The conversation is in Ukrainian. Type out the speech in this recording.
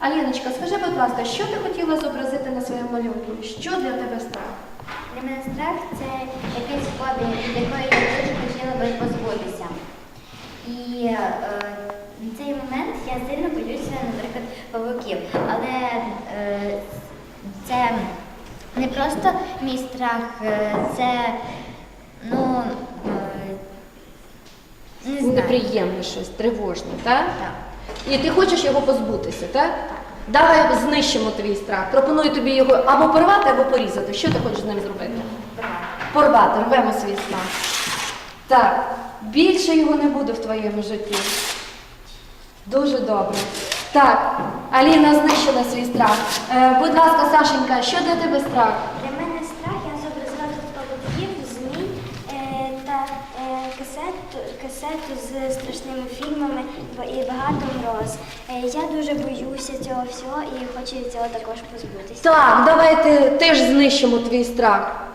Аліночка, скажи, будь ласка, що ти хотіла зобразити на своєму малюнку? Що для тебе страх? Для мене страх це якась фобія, від якої я дуже хотіла би позбутися. І е, в цей момент я сильно боюся, наприклад, павуків. Але е, це не просто мій страх, е, це ну е, не знаю. Неприємне щось, тривожне, так? Так. І ти хочеш його позбутися, так? Давай знищимо твій страх. Пропоную тобі його або порвати, або порізати. Що ти хочеш з ним зробити? Порвати, рвемо свій страх. Так, більше його не буде в твоєму житті. Дуже добре. Так, Аліна знищила свій страх. Е, будь ласка, Сашенька, що для тебе страх? Касету, касету з страшними фільмами і багато мроз. Е, я дуже боюся цього всього і хочу цього також позбутися. Так, давайте теж знищимо твій страх.